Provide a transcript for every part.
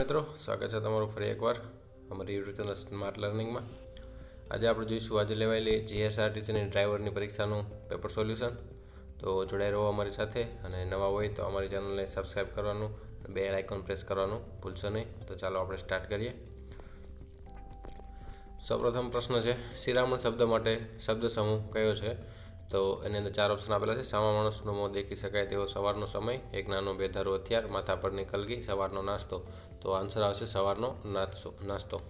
મિત્રો, સ્વાગત છે તમારું ફરી એકવાર અમારી યુટ્યુબ ચેનલ સ્માર્ટ લર્નિંગમાં આજે આપણે જોઈશું, આજે લેવાયેલી જીએસઆરટીસીની ડ્રાઈવરની પરીક્ષાનું પેપર સોલ્યુશન તો જોડાઈ રહો અમારી સાથે અને નવા હોય તો અમારી ચેનલને સબસ્ક્રાઈબ કરવાનું બે આઇકોન પ્રેસ કરવાનું ભૂલશો નહીં. તો ચાલો આપણે સ્ટાર્ટ કરીએ. સૌપ્રથમ પ્રશ્ન છે, શિરામણ શબ્દ માટે શબ્દ સમૂહ કયો છે? તો એની અંદર ચાર ઓપ્શન આપેલા છે. સામા માણસનો મોં દેખી શકાય તેવો સવારનો સમય, એક નાનો બેધારો હથિયાર, માથા પરની કલગી સવારનો નાસ્તો. તો આન્સર આવશે સવારનો નાસ્તો નાસ્તો.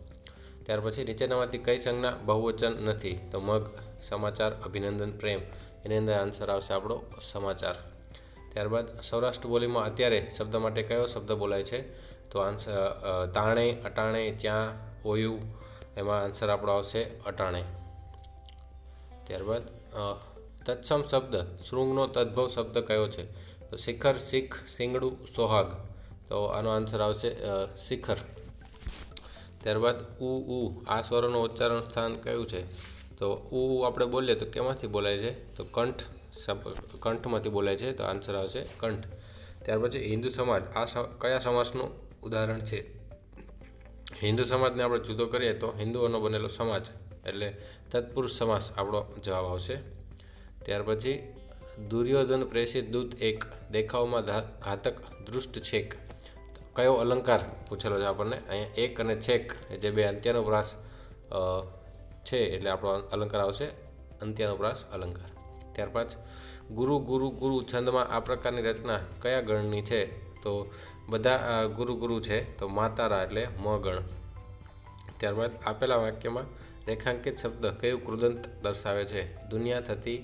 ત્યાર પછી નીચેનામાંથી કઈ સંજ્ઞા બહુવચન નથી? તો મગ, સમાચાર, અભિનંદન, પ્રેમ. એની અંદર આન્સર આવશે આપણો સમાચાર. ત્યારબાદ સૌરાષ્ટ્ર બોલીમાં અત્યારે શબ્દ માટે કયો શબ્દ બોલાય છે? તો આન્સર તાણે, અટાણે ચ્યાં ઓયું. એમાં આન્સર આપણો આવશે અટાણે. ત્યારબાદ તત્સમ શબ્દ, શૃંગનો તદ્ભવ શબ્દ કયો છે? તો શિખર, શીખ, શિંગડું, સોહાગ. તો આનો આન્સર આવશે શિખર. ત્યારબાદ ઉ ઉ, આ સ્વરોનું ઉચ્ચારણ સ્થાન કયું છે? તો ઉ આપણે બોલીએ તો કેમાંથી બોલાય છે? તો કંઠ કંઠમાંથી બોલાય છે, તો આન્સર આવશે કંઠ. ત્યાર પછી હિન્દુ સમાજ, આ કયા સમાજનું ઉદાહરણ છે? હિન્દુ સમાજને આપણે જુદો કરીએ તો હિન્દુઓનો બનેલો સમાજ, એટલે તત્પુરુષ સમાસ આપણો જવાબ આવશે. ત્યાર પછી દુર્યોધન પ્રેષિત દૂત એક દેખાવમાં ઘાતક દૃષ્ટ છેક. કયો અલંકાર પૂછેલો છે આપણને? અહીંયા એક અને છેક જે બે અંત્યાનુપ્રાસ છે એટલે આપણો અલંકાર આવશે અંત્યાનુપ્રાસ અલંકાર. ત્યારબાદ ગુરુ ગુરુ ગુરુ છંદમાં આ પ્રકારની રચના કયા ગણની છે? તો બધા ગુરુ ગુરુ છે તો માતારા એટલે મ ગણ ત્યારબાદ આપેલા વાક્યમાં રેખાંકિત શબ્દ કયું કૃદંત દર્શાવે છે? દુનિયા થતી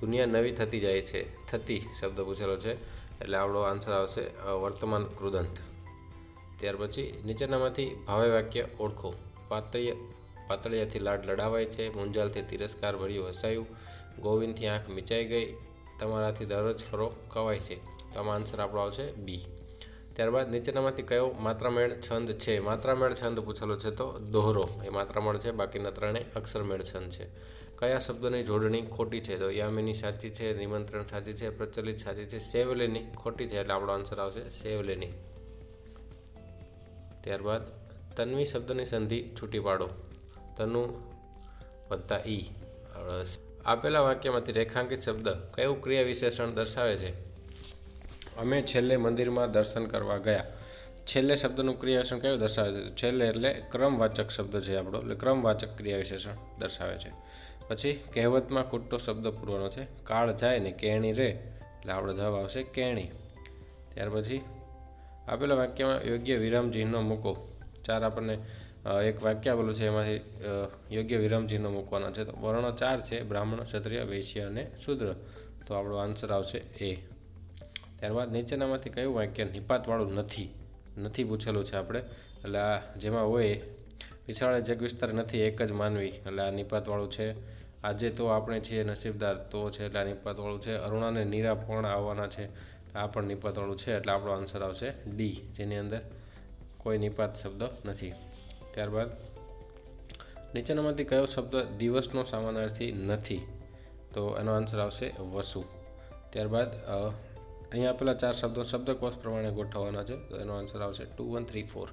દુનિયા નવી થતી જાય છે. થતી શબ્દ પૂછેલો છે. એટલે આપણો આન્સર આવશે વર્તમાન કૃદંત ત્યાર પછી નીચેનામાંથી ભાવે વાક્ય ઓળખો. પાતળીય, પાતળિયાથી લાડ લડાવાય છે મુંજાલથી તિરસ્કાર ભર્યું હસાયું ગોવિંદથી આંખ મિચાઈ ગઈ, તમારાથી દરરોજ ફરો કવાય છે. તો આમાં આન્સર આપણો આવશે બી. ત્યારબાદ નીચેનામાંથી કયો માત્રામેળ છંદ છે? માત્રામેળ છંદ પૂછેલો છે તો દોહરો. એ માત્રામેળ છે, બાકીના ત્રણેય અક્ષરમેળ છંદ છે. કયા શબ્દની જોડણી ખોટી છે? તો યામિની સાચી છે, નિમંત્રણ સાચી છે, પ્રચલિત સાચી છે, સેવલેની ખોટી છે, એટલે આપણો આન્સર આવશે સેવલેની. ત્યારબાદ તન્વી શબ્દની સંધિ છૂટી પાડો. તનુ વત્તા ઈ. આપેલા વાક્યમાંથી રેખાંકિત શબ્દ કયું ક્રિયા વિશેષણ દર્શાવે છે? અમે છેલ્લે મંદિરમાં દર્શન કરવા ગયા. છેલ્લે શબ્દનું ક્રિયા વિશેષણ કયું દર્શાવે છે? છેલ્લે એટલે ક્રમવાચક શબ્દ છે આપણો. એટલે ક્રમવાચક ક્રિયા વિશેષણ દર્શાવે છે. પછી કહેવતમાં ખૂટતો શબ્દ પૂરવાનો છે. કાળ જાય ને કેણી રે. એટલે આપણો જવાબ આવશે કેણી. ત્યાર પછી આપેલા વાક્યમાં યોગ્ય વિરામ મૂકો. ચાર આપણને એક વાક્ય આપેલું છે એમાંથી યોગ્ય વિરામ મૂકવાના છે. તો વર્ણો ચાર છે. બ્રાહ્મણ, ક્ષત્રિય, વૈશ્ય અને શૂદ્ર. તો આપણો આન્સર આવશે એ. ત્યારબાદ નીચેનામાંથી કયું વાક્ય નિપાતવાળું નથી? નથી પૂછેલું છે આપણે. એટલે આ જેમાં હોય, વિશાળ જગ વિસ્તાર નથી, એક જ માનવી. એટલે આ નિપાતવાળું છે. આજે તો આપણે છીએ નસીબદાર તો છે, એટલે આ નિપાતવાળું છે. અરુણાને નીરા પણ આવવાના છે. આ પણ નિપાતવાળું છે, એટલે આપણો આન્સર આવશે ડી જેની અંદર કોઈ નિપાત શબ્દ નથી. ત્યારબાદ, નીચેનામાંથી કયો શબ્દ દિવસનો સામાનાર્થી નથી? તો એનો આન્સર આવશે વસુ. ત્યારબાદ અહીંયા આપેલા ચાર શબ્દો શબ્દકોશ પ્રમાણે ગોઠવવાના છે, તો એનો આન્સર આવશે ટુ, વન, થ્રી, ફોર.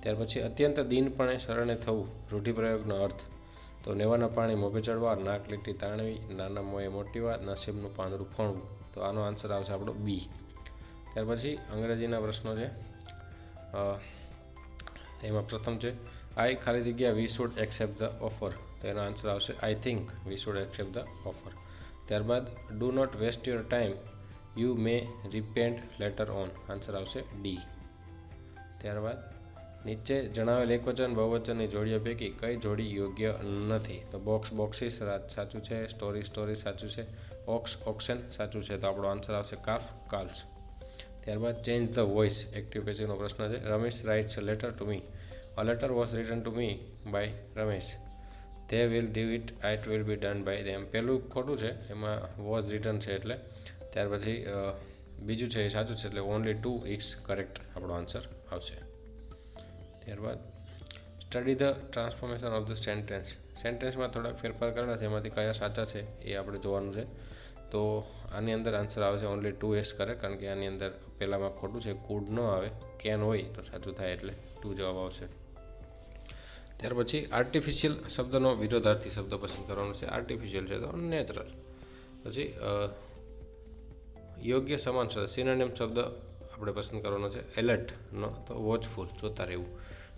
ત્યાર પછી અત્યંત દીનપણે શરણે થવું, રૂઢિપ્રયોગનો અર્થ. તો નેવાના પાણી મોભે ચડવા, નાક લીટી તાણવી, નાના મોએ મોટી વાત નસીબનું પાંદરું ફોણવું તો આનો આન્સર આવશે આપણો બી ત્યાર પછી અંગ્રેજીના પ્રશ્નો છે. એમાં પ્રથમ છે આઈ ખાલી જગ્યા we should accept the offer તો એનો આન્સર આવશે I think we should accept the offer ત્યારબાદ do not waste your time you may repent later on answer આવશે ડી ત્યારબાદ, નીચે જણાવેલ એકવચન, બહુવચનની જોડીઓ પૈકી કઈ જોડી યોગ્ય નથી? તો બોક્સ બોક્સિસ સાચું છે સ્ટોરી સ્ટોરી સાચું છે ઓક્સ ઓક્શન સાચું છે. તો આપણો આન્સર આવશે કાર્ફ કાલ્ફ્સ ત્યારબાદ ચેન્જ ધ વોઇસ એક્ટિવ પેજનો પ્રશ્ન છે. Ramesh writes letter to me a letter was written to me by Ramesh they will do it it will be done by them પહેલું ખોટું છે. એમાં વોઝ રિટર્ન છે એટલે ત્યાર પછી બીજું છે એ સાચું છે એટલે ઓનલી ટુ ઇક્સ કરેક્ટ આપણો આન્સર આવશે. ત્યારબાદ study the transformation of the sentence સેન્ટેન્સમાં થોડાક ફેરફાર કરેલા છે, એમાંથી કયા સાચા છે એ આપણે જોવાનું છે. તો આની અંદર આન્સર આવે છે ઓનલી ટુ એસ કરે કારણ કે આની અંદર પહેલાંમાં ખોટું છે કુડ ન આવે કેન હોય તો સાચું થાય એટલે ટુ જવાબ આવશે. ત્યાર પછી આર્ટિફિશિયલ શબ્દનો વિરોધાર્થી શબ્દ પસંદ કરવાનો છે આર્ટિફિશિયલ છે તો નેચરલ પછી યોગ્ય સમાન શબ્દ સિનોનિમ શબ્દ આપણે પસંદ કરવાનો છે. એલર્ટનો તો વોચફુલ જોતા રહેવું.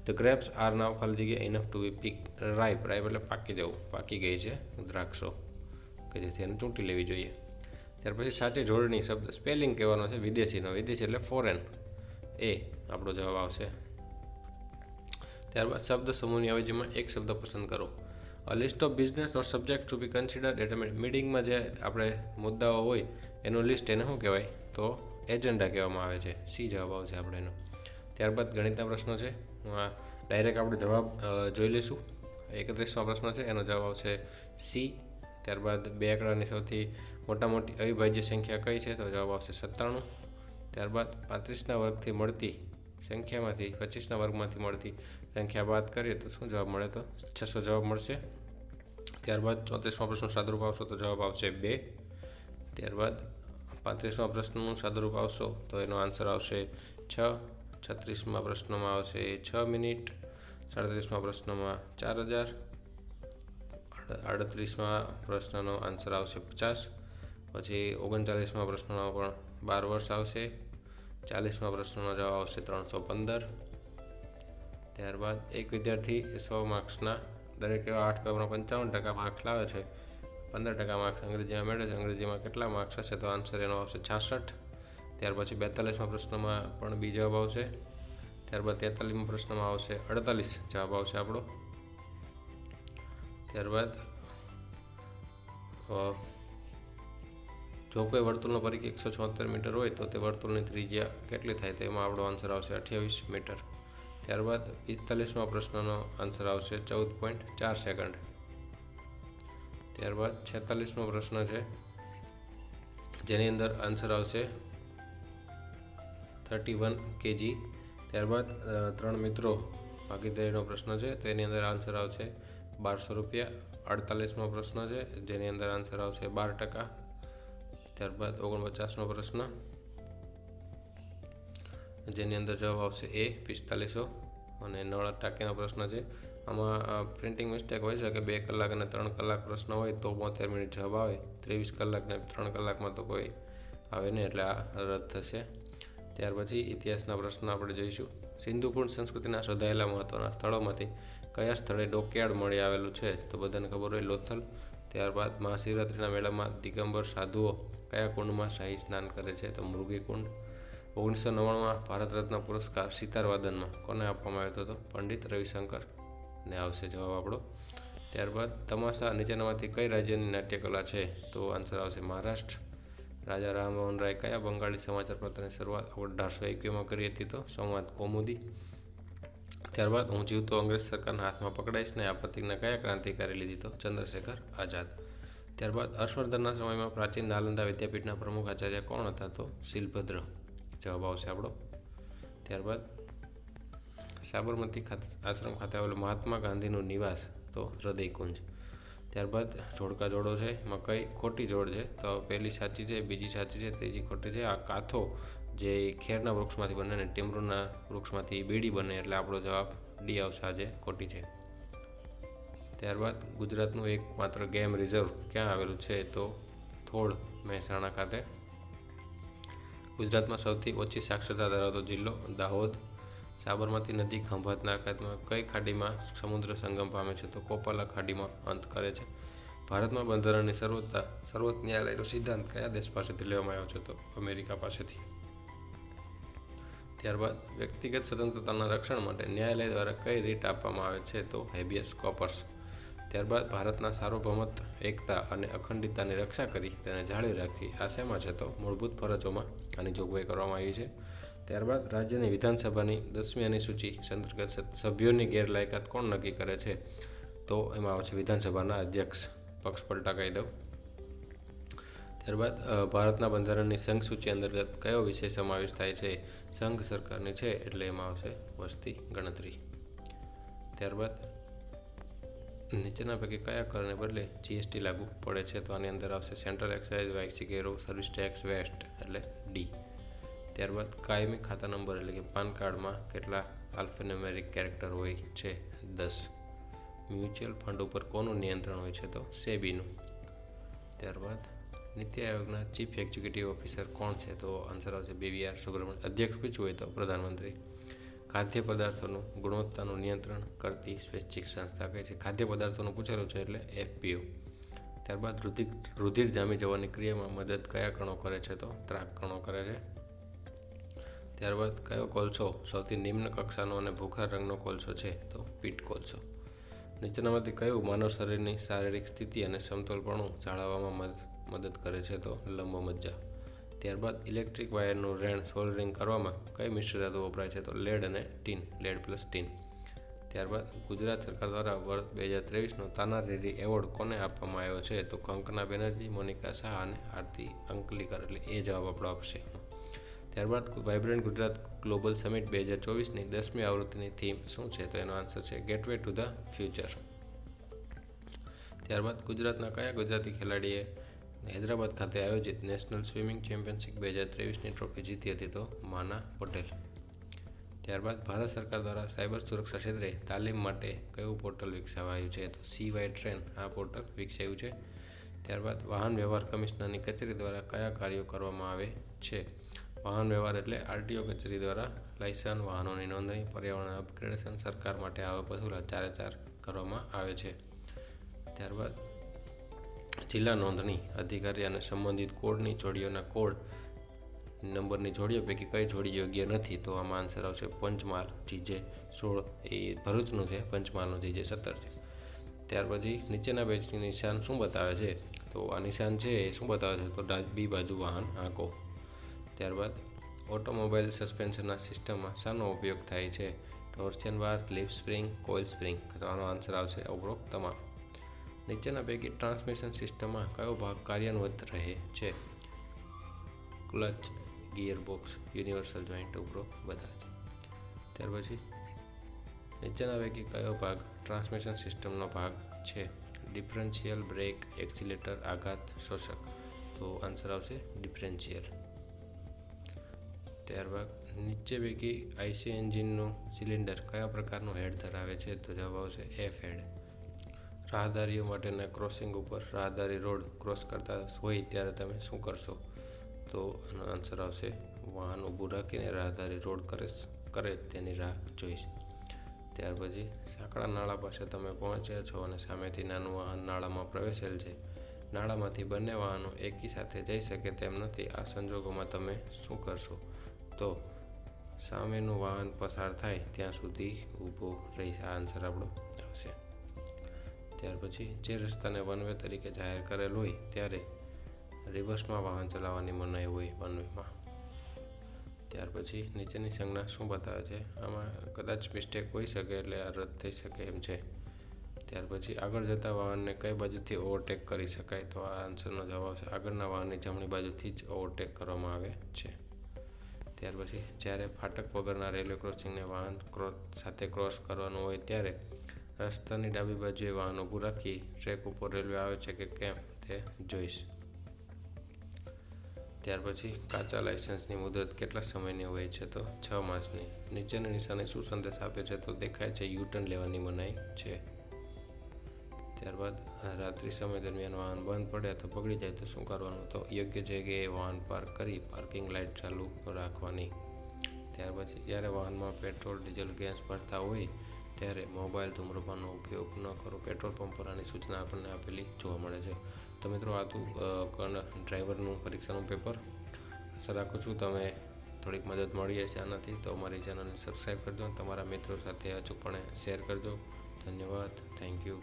ધ ગ્રેપ્સ આર નાવ ખાલી જગ્યા enough to be pick ripe ripe એટલે પાકી જવું. પાકી ગઈ છે દ્રાક્ષો, કે જેથી એને ચૂંટી લેવી જોઈએ. ત્યાર પછી સાચી જોડણી શબ્દ સ્પેલિંગ કહેવાનો છે વિદેશીનો. વિદેશી એટલે ફોરેન એ આપણો જવાબ આવશે. ત્યારબાદ શબ્દ સમૂહની અવેજીમાં એક શબ્દ પસંદ કરો. A list of business or subject to be consider at મિટિંગમાં જે આપણે મુદ્દાઓ હોય એનું લિસ્ટ એને શું કહેવાય? તો એજન્ડા કહેવામાં આવે છે. સી જવાબ આવશે આપણે એનો. ત્યારબાદ ગણિતના પ્રશ્નો છે. ડાયરેક્ટ આપણે જવાબ જોઈ લઈશું. એકત્રીસમાં પ્રશ્ન છે. એનો જવાબ આવશે સી. ત્યારબાદ બે આંકડાની સૌથી મોટા મોટી અવિભાજ્ય સંખ્યા કઈ છે? તો જવાબ આવશે સત્તાણું. ત્યારબાદ પાંત્રીસના વર્ગથી મળતી સંખ્યામાંથી, પચીસના વર્ગમાંથી મળતી સંખ્યા બાદ કરીએ તો શું જવાબ મળે? તો છસો જવાબ મળશે. ત્યારબાદ ચોત્રીસમાં પ્રશ્ન સાદરૂપ આવશો તો જવાબ આવશે બે. ત્યારબાદ પાંત્રીસમાં પ્રશ્નનું સાદુરૂપ આવશો, તો એનો આન્સર આવશે છ, છત્રીસમાં પ્રશ્નમાં આવશે છ મિનિટ, સાડત્રીસમાં પ્રશ્નમાં ચાર હજાર આડત્રીસમાં પ્રશ્નનો આન્સર આવશે પચાસ, પછી ઓગણચાલીસમાં પ્રશ્નનો પણ બાર વર્ષ આવશે, ચાલીસમાં પ્રશ્નનો જવાબ આવશે ત્રણસો પંદર. ત્યારબાદ એક વિદ્યાર્થી સો માર્ક્સના દરેક એવા આઠ પેપરમાં પંચાવન ટકા માર્ક્સ લાવે છે. પંદર ટકા માર્ક્સ અંગ્રેજીમાં મેળવે છે. અંગ્રેજીમાં કેટલા માર્ક્સ હશે તો આન્સર એનો આવશે છાસઠ. ત્યાર પછી બેતાલીસમાં પ્રશ્નમાં પણ બી જવાબ આવશે. ત્યારબાદ તેતાલીસમાં પ્રશ્નમાં આવશે અડતાલીસ જવાબ આવશે આપણો. ત્યારબાદ જો કોઈ વર્તુળનો પરિઘ એકસો છોતેર મીટર હોય તો તે વર્તુળની ત્રિજ્યા કેટલી થાય તેમાં આપણો આન્સર આવશે અઠ્યાવીસ મીટર. ત્યારબાદ પિસ્તાલીસમાં પ્રશ્નનો આન્સર આવશે ચૌદ પોઈન્ટ ચાર સેકન્ડ ત્યારબાદ છેતાલીસમો પ્રશ્ન છે. જેની અંદર આન્સર આવશે થર્ટી વન કેજી ત્યારબાદ ત્રણ મિત્રો ભાગીદારીનો પ્રશ્ન છે. તો એની અંદર આન્સર આવશે બારસો રૂપિયા. અડતાલીસમો પ્રશ્ન છે. જેની અંદર આન્સર આવશે બાર ટકા. ત્યારબાદ ઓગણપચાસનો પ્રશ્ન. જેની અંદર જવાબ આવશે એ પિસ્તાલીસો. અને નળ ટાંકીનો પ્રશ્ન છે. આમાં પ્રિન્ટિંગ મિસ્ટેક હોય છે કે બે કલાક અને ત્રણ કલાક પ્રશ્ન હોય તો બોતેર મિનિટ જવાબ આવે. ત્રેવીસ કલાક ને ત્રણ કલાકમાં તો કોઈ આવે નહીં, એટલે આ રદ થશે. ત્યાર પછી ઇતિહાસના પ્રશ્ન આપણે જોઈશું. સિંધુકુંડ સંસ્કૃતિના શોધાયેલા મહત્ત્વના સ્થળોમાંથી કયા સ્થળે ડોકયાર્ડ મળી આવેલું છે, તો બધાને ખબર હોય લોથલ. ત્યારબાદ મહાશિવરાત્રિના મેળામાં દિગંબર સાધુઓ કયા કુંડમાં શાહી સ્નાન કરે છે, તો મૃગી કુંડ. ઓગણીસો નવ્વાણુંમાં ભારત રત્ન પુરસ્કાર સિતારવાદનમાં કોને આપવામાં આવ્યો હતો પંડિત રવિશંકર. ને આવશે જવાબ આપણો. ત્યારબાદ તમાશા નીચેનામાંથી કઈ રાજ્યની નાટ્યકલા છે? તો આન્સર આવશે મહારાષ્ટ્ર. રાજા રામમોહન રાય કયા બંગાળી સમાચાર પત્રની શરૂઆત અઢારસો એકવીમાં કરી હતી તો? સંવાદ કોમુદી. ત્યારબાદ હું જીવતો અંગ્રેજ સરકારના હાથમાં પકડાઈશ ને આ પ્રતિજ્ઞા કયા ક્રાંતિકારી લીધી તો? ચંદ્રશેખર આઝાદ. ત્યારબાદ હર્ષવર્ધનના સમયમાં પ્રાચીન નાલંદા વિદ્યાપીઠના પ્રમુખ આચાર્ય કોણ હતા તો? શિલભદ્ર જવાબ આવશે આપણો. ત્યારબાદ સાબરમતી ખાતે આશ્રમ ખાતે આવેલું મહાત્મા ગાંધીનું નિવાસ, તો હૃદયકુંજ. ત્યારબાદ જોડકા જોડો છે, મકાઈ ખોટી જોડ છે, તો પહેલી સાચી છે, બીજી સાચી છે, ત્રીજી ખોટી છે. આ કાથો જે ખેરના વૃક્ષમાંથી બને અને ટીમરૂના વૃક્ષમાંથી બીડી બને એટલે આપણો જવાબ ડી આવશે, આજે ખોટી છે. ત્યારબાદ ગુજરાતનું એક માત્ર ગેમ રિઝર્વ ક્યાં આવેલું છે, તો થોડ મહેસાણા ખાતે. ગુજરાતમાં સૌથી ઓછી સાક્ષરતા ધરાવતો જિલ્લો દાહોદ. સાબરમતી નદી ખંભાતના અખાતમાં કઈ ખાડીમાં સમુદ્ર સંગમ પામે છે તો કોપાલા ખાડીમાં અંત કરે છે. ભારતમાં બંધારણની સર્વોચ્ચતા સર્વોચ્ચ ન્યાયાલયનો સિદ્ધાંત કયા દેશ પાસેથી લેવામાં આવ્યો છે તો અમેરિકા પાસેથી. ત્યારબાદ વ્યક્તિગત સ્વતંત્રતાના રક્ષણ માટે ન્યાયાલય દ્વારા કઈ રીટ આપવામાં આવે છે તો હેબિયસ કોપર્સ. ત્યારબાદ ભારતના સાર્વભૌમત એકતા અને અખંડિતતાની રક્ષા કરી તેને જાળવી રાખવી. આ શેમાં છે તો મૂળભૂત ફરજોમાં આની જોગવાઈ કરવામાં આવી છે. ત્યારબાદ રાજ્યની વિધાનસભાની દસમી અનુસૂચિ અંતર્ગત સભ્યોની ગેરલાયકાત કોણ નક્કી કરે છે? તો એમાં આવે છે વિધાનસભાના અધ્યક્ષ. પક્ષ પલટા કહી દઉં. ત્યારબાદ ભારતના બંધારણની સંઘ સૂચિ અંતર્ગત કયો વિષય સમાવેશ થાય છે? સંઘ સરકારની છે એટલે એમાં આવશે વસ્તી ગણતરી. ત્યારબાદ, નીચેના પૈકી કયા કરને બદલે જીએસટી લાગુ પડે છે? તો આની અંદર આવશે સેન્ટ્રલ એક્સાઇઝ વાઇક્સિક ગેરો સર્વિસ ટેક્સ વેસ્ટ એટલે ડી ત્યારબાદ કાયમી ખાતા નંબર એટલે કે પાન કાર્ડમાં કેટલા આલ્ફેન્યુમેરિક કેરેક્ટર હોય છે? દસ. મ્યુચ્યુઅલ ફંડ ઉપર કોનું નિયંત્રણ હોય છે તો? સેબીનું. ત્યારબાદ નીતિ આયોગના ચીફ એક્ઝિક્યુટિવ ઓફિસર કોણ છે તો આન્સર આવશે બીવીઆર સુબ્રમણ્ય અધ્યક્ષ પૂછવું હોય તો? પ્રધાનમંત્રી. ખાદ્ય પદાર્થોનું ગુણવત્તાનું નિયંત્રણ કરતી સ્વૈચ્છિક સંસ્થા કહે છે? ખાદ્ય પદાર્થોનું પૂછેલું છે એટલે એફપીઓ. ત્યારબાદ રુધિર રુધિર જામી જવાની ક્રિયામાં મદદ કયા કણો કરે છે તો? ત્રાક કણો કરે છે. ત્યારબાદ કયો કોલસો સૌથી નિમ્ન કક્ષાનો અને ભૂખાર રંગનો કોલસો છે? તો પીટ કોલસો. નીચેનામાંથી કયું માનવ શરીરની શારીરિક સ્થિતિ અને સમતોલપણું જાળવવામાં મદદ કરે છે? તો લંબો મજ્જા ત્યારબાદ ઇલેક્ટ્રિક વાયરનું રેણ સોલ્ડરિંગ કરવામાં કઈ મિશ્ર ધાતુ વપરાય છે? તો લેડ અને ટીન, લેડ પ્લસ ટીન. ત્યારબાદ ગુજરાત સરકાર દ્વારા વર્ષ બે હજાર ત્રેવીસનો તાના રેરી એવોર્ડ કોને આપવામાં આવ્યો છે? તો કંકના બેનર્જી, મોનિકા શાહ અને આરતી અંકલીકર, એટલે એ જવાબ આપણો આપશે. ત્યારબાદ વાઇબ્રન્ટ ગુજરાત ગ્લોબલ સમિટ બે હજાર ચોવીસની દસમી આવૃત્તિની થીમ શું છે? તો એનો આન્સર છે, ગેટવે ટુ ધ ફ્યુચર. ત્યારબાદ ગુજરાતના કયા ગુજરાતી ખેલાડીએ હૈદરાબાદ ખાતે આયોજિત નેશનલ સ્વિમિંગ ચેમ્પિયનશિપ બે હજાર ત્રેવીસની ટ્રોફી જીતી હતી તો માના પટેલ. ત્યારબાદ ભારત સરકાર દ્વારા સાયબર સુરક્ષા ક્ષેત્રે તાલીમ માટે કયું પોર્ટલ વિકસાવાયું છે? તો સી વાય ટ્રેન આ પોર્ટલ વિકસાયું છે. ત્યારબાદ વાહન વ્યવહાર કમિશનરની કચેરી દ્વારા કયા કાર્યો કરવામાં આવે છે? વાહન વ્યવહાર એટલે આરટીઓ કચેરી દ્વારા લાયસન્સ, વાહનોની નોંધણી, પર્યાવરણ અપગ્રેડેશન સરકાર માટે આવક વસૂલાત ચારે ચાર કરવામાં આવે છે. ત્યારબાદ જિલ્લા નોંધણી અધિકારી અને સંબંધિત કોડની જોડીઓના કોડ નંબરની જોડીઓ પૈકી કઈ જોડી યોગ્ય નથી તો આમાં આન્સર આવશે પંચમહાલ, જીજે સોળ, એ ભરૂચનું છે, પંચમહાલનું જીજે સત્તર છે. ત્યાર પછી નીચેના પેજની નિશાન શું બતાવે છે? તો આ નિશાન છે એ શું બતાવે છે? તો ડાબી બાજુ વાહન આંકો. ત્યારબાદ ઓટોમોબાઈલ સસ્પેન્શનના સિસ્ટમમાં શાનો ઉપયોગ થાય છે? Torsion bar, leaf spring, coil spring? તો આનો આન્સર આવશે ઉપરોક્ત તમામ. નીચેના પૈકી ટ્રાન્સમિશન સિસ્ટમમાં કયો ભાગ કાર્યાન્વિત રહે છે? ક્લચ, ગિયરબોક્સ, યુનિવર્સલ જોઈન્ટ ઉપરોક્ત બધા છે ત્યાર પછી નીચેના પૈકી કયો ભાગ ટ્રાન્સમિશન સિસ્ટમનો ભાગ છે? ડિફરન્શિયલ બ્રેક, એક્સિલેટર, આઘાત, શોષક. તો આન્સર આવશે ડિફરન્શિયલ. ત્યારબાદ નીચે પૈકી આઈસી એન્જિનનું સિલિન્ડર કયા પ્રકારનું હેડ ધરાવે છે તો જવાબ આવશે એફ હેડ. રાહદારીઓ માટેના ક્રોસિંગ ઉપર રાહદારી રોડ ક્રોસ કરતા હોય ત્યારે તમે શું કરશો? તો આનો આન્સર આવશે, વાહન ઊભું રાખીને રાહદારી રોડ કરે કરે તેની રાહ જોઈશ. ત્યાર પછી સાંકડા નાળા પાસે તમે પહોંચ્યા છો અને સામેથી નાનું વાહન નાળામાં પ્રવેશેલ છે. નાળામાંથી બંને વાહનો એકી સાથે જઈ શકે તેમ નથી. આ સંજોગોમાં તમે શું કરશો? તો સામેનું વાહન પસાર થાય ત્યાં સુધી ઊભો રહીશ. આ આન્સર આપણો આવશે. ત્યાર પછી જે રસ્તાને વન વે તરીકે જાહેર કરેલ હોય ત્યારે રિવર્સમાં વાહન ચલાવવાની મનાઈ હોય વન વેમાં ત્યાર પછી નીચેની સંજ્ઞા શું બતાવે છે? આમાં કદાચ મિસ્ટેક હોઈ શકે એટલે આ રદ થઈ શકે એમ છે. ત્યાર પછી આગળ જતા વાહનને કઈ બાજુથી ઓવરટેક કરી શકાય તો આ આન્સરનો જવાબ છે આગળના વાહનની જમણી બાજુથી જ ઓવરટેક કરવામાં આવે છે. ત્યાર પછી જ્યારે ફાટક વગરના રેલવે ક્રોસિંગને વાહન ક્રોસ સાથે ક્રોસ કરવાનું હોય ત્યારે રસ્તાની ડાબી બાજુએ વાહન ઊભું રાખી ટ્રેક ઉપર રેલવે આવે છે કે કેમ તે જોઈશ. ત્યાર પછી કાચા લાઇસન્સની મુદત કેટલા સમયની હોય છે તો છ માસની. નીચેની નિશાને શું સંદેશ આપે છે તો દેખાય છે યુટર્ન લેવાની મનાઈ છે. ત્યારબાદ રાત્રિ સમય દરમિયાન વાહન બંધ પડે અથવા પકડી જાય તો શું કરવાનું? તો યોગ્ય જગ્યાએ વાહન પાર્ક કરી પાર્કિંગ લાઇટ ચાલુ રાખવાની. ત્યાર પછી જ્યારે વાહનમાં પેટ્રોલ ડીઝલ ગેસ ભરતા હોય ત્યારે મોબાઈલ ધૂમ્રપાનનો ઉપયોગ ન કરો. પેટ્રોલ પંપ પર આની સૂચના આપણને આપેલી જોવા મળે છે. તો મિત્રો, આ હતું ડ્રાઈવરનું પરીક્ષાનું પેપર આશા રાખું છું તમે થોડીક મદદ મળી હશે આનાથી. તો અમારી ચેનલને સબસ્ક્રાઈબ કરજો તમારા મિત્રો સાથે અચૂકપણે શેર કરજો. ધન્યવાદ. Thank you